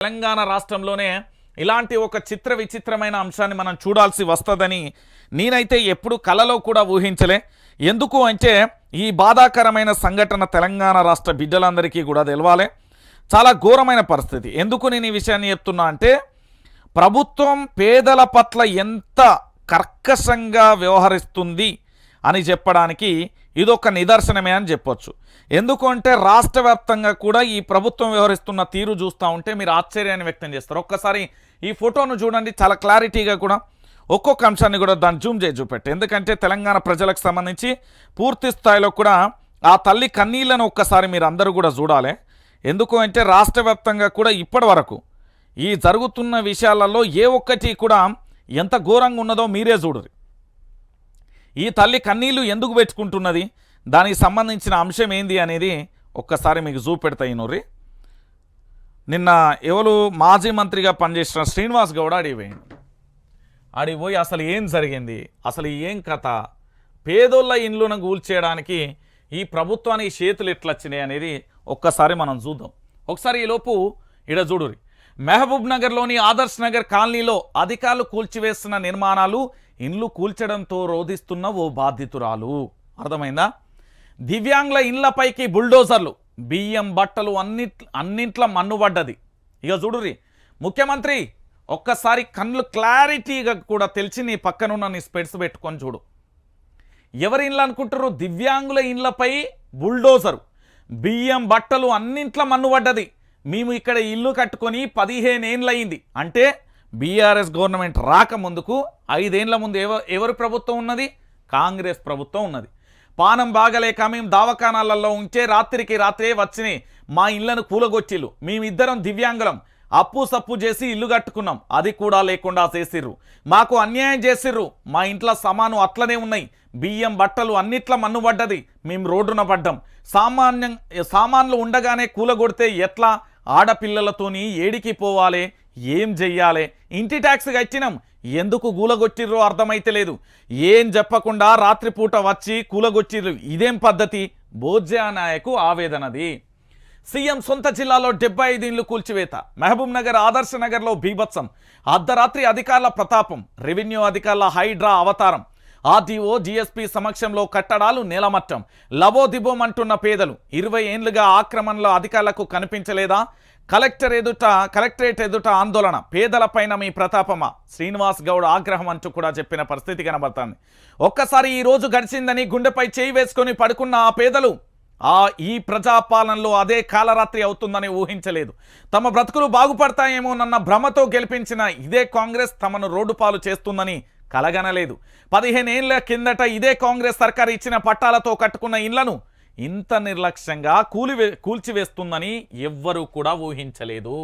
తెలంగాణ రాష్ట్రంలోనే ఇలాంటి ఒక చిత్ర విచిత్రమైన అంశాన్ని మనం చూడాల్సి వస్తుందని నేనైతే ఎప్పుడు కలలో కూడా ఊహించలే. ఎందుకు అంటే ఈ బాధాకరమైన సంఘటన తెలంగాణ రాష్ట్ర బిడ్డలందరికీ కూడా తెలవాలి. చాలా ఘోరమైన పరిస్థితి. ఎందుకు నేను ఈ విషయాన్ని చెప్తున్నా అంటే ప్రభుత్వం పేదల పట్ల ఎంత కర్కశంగా వ్యవహరిస్తుంది అని చెప్పడానికి ఇదొక నిదర్శనమే అని చెప్పొచ్చు. ఎందుకు అంటే రాష్ట్ర వ్యాప్తంగా కూడా ఈ ప్రభుత్వం వ్యవహరిస్తున్న తీరు చూస్తూ ఉంటే మీరు ఆశ్చర్యాన్ని వ్యక్తం చేస్తారు. ఒక్కసారి ఈ ఫోటోను చూడండి చాలా క్లారిటీగా కూడా ఒక్కొక్క అంశాన్ని కూడా దాన్ని జూమ్ చేసి చూపెట్టి. ఎందుకంటే తెలంగాణ ప్రజలకు సంబంధించి పూర్తి స్థాయిలో కూడా ఆ తల్లి కన్నీళ్ళను ఒక్కసారి మీరు అందరూ కూడా చూడాలి. ఎందుకు అంటే రాష్ట్ర కూడా ఇప్పటి వరకు ఈ జరుగుతున్న విషయాలలో ఏ ఒక్కటి కూడా ఎంత ఘోరంగా ఉన్నదో మీరే చూడరు. ఈ తల్లి కన్నీళ్ళు ఎందుకు పెట్టుకుంటున్నది? దానికి సంబంధించిన అంశం ఏంది అనేది ఒక్కసారి మీకు చూపెడతాయి నూరి నిన్న ఎవరు మాజీ మంత్రిగా పనిచేసిన శ్రీనివాస్ గౌడ అడిగిపోయింది అడిగిపోయి అసలు ఏం జరిగింది? అసలు ఏం కథ? పేదోళ్ళ ఇండ్లను కూల్చేయడానికి ఈ ప్రభుత్వానికి చేతులు ఎట్లా వచ్చినాయి అనేది ఒక్కసారి మనం చూద్దాం. ఒకసారి ఈలోపు ఇడ చూడురి మహబూబ్ నగర్లోని ఆదర్శ్ నగర్ కాలనీలో అధికారులు కూల్చివేస్తున్న నిర్మాణాలు ఇండ్లు కూల్చడంతో రోధిస్తున్న ఓ బాధితురాలు. అర్థమైందా? దివ్యాంగుల ఇండ్లపైకి బుల్డోజర్లు బియ్యం బట్టలు అన్ని అన్నింట్ల మన్నుబడ్డది ఇక చూడురి ముఖ్యమంత్రి ఒక్కసారి కళ్ళు క్లారిటీగా కూడా తెలిసి నీ పక్కనున్న నీ స్పెడ్స్ పెట్టుకొని చూడు. ఎవరి ఇండ్లు అనుకుంటారు దివ్యాంగుల ఇండ్లపై బుల్డోజరు బియ్యం బట్టలు అన్నింట్ల మన్నుబడ్డది మేము ఇక్కడ ఇల్లు కట్టుకొని పదిహేను ఏండ్లు అయింది అంటే బీఆర్ఎస్ గవర్నమెంట్ రాకముందుకు ఐదేండ్ల ముందు ఎవ ఎవరు ప్రభుత్వం ఉన్నది? కాంగ్రెస్ ప్రభుత్వం ఉన్నది. పానం బాగలేక మేము దవాఖానాలలో ఉంచే రాత్రికి రాత్రే వచ్చినాయి మా ఇళ్ళను కూలగొచ్చిల్లు మేమిద్దరం దివ్యాంగులం. అప్పు సప్పు చేసి ఇల్లు కట్టుకున్నాం. అది కూడా లేకుండా చేసిర్రు. మాకు అన్యాయం చేసిర్రు. మా ఇంట్లో సమాను అట్లనే ఉన్నాయి. బియ్యం బట్టలు అన్నిట్ల మన్నుబడ్డది మేము రోడ్డున పడ్డాం. సామాన్యం సామాన్లు ఉండగానే కూలగొడితే ఎట్లా? ఆడపిల్లలతోని ఏడికి పోవాలే ఏం చెయ్యాలే ఇంటి ట్యాక్స్ కట్టినాం ఎందుకు కూలగొట్టిర్రో అర్థమైతే లేదు. ఏం చెప్పకుండా రాత్రిపూట వచ్చి కూలగొట్టిర్రు. ఇదేం పద్ధతి? బోజ్యా నాయకు ఆవేదనది. సీఎం సొంత జిల్లాలో డెబ్బై ఐదు ఇండ్లు కూల్చివేత. మహబూబ్ నగర్ ఆదర్శ నగర్లో బీభత్సం. అర్ధరాత్రి అధికారుల ప్రతాపం. రెవెన్యూ అధికారుల హైడ్రా అవతారం. ఆర్టీఓ జీఎస్పీ సమక్షంలో కట్టడాలు నేలమట్టం. లబోదిబోమంటున్న పేదలు ఇరవై ఏండ్లుగా ఆక్రమణలో అధికారులకు కనిపించలేదా? కలెక్టర్ ఎదుట కలెక్టరేట్ ఎదుట ఆందోళన. పేదలపైన మీ ప్రతాపమా? శ్రీనివాస్ గౌడ్ ఆగ్రహం అంటూ కూడా చెప్పిన పరిస్థితి కనబడుతుంది. ఒక్కసారి ఈ రోజు గడిచిందని గుండెపై చేయి వేసుకొని పడుకున్న ఆ పేదలు ఆ ఈ ప్రజాపాలనలో అదే కాలరాత్రి అవుతుందని ఊహించలేదు. తమ బ్రతుకులు బాగుపడతాయేమోనన్న భ్రమతో గెలిపించిన ఇదే కాంగ్రెస్ తమను రోడ్డు పాలు చేస్తుందని కలగనలేదు. పదిహేనేళ్ళ కిందట ఇదే కాంగ్రెస్ సర్కార్ ఇచ్చిన పట్టాలతో కట్టుకున్న ఇండ్లను ఇంత నిర్లక్ష్యంగా కూలి కూల్చివేస్తుందని ఎవ్వరూ కూడా ఊహించలేదు.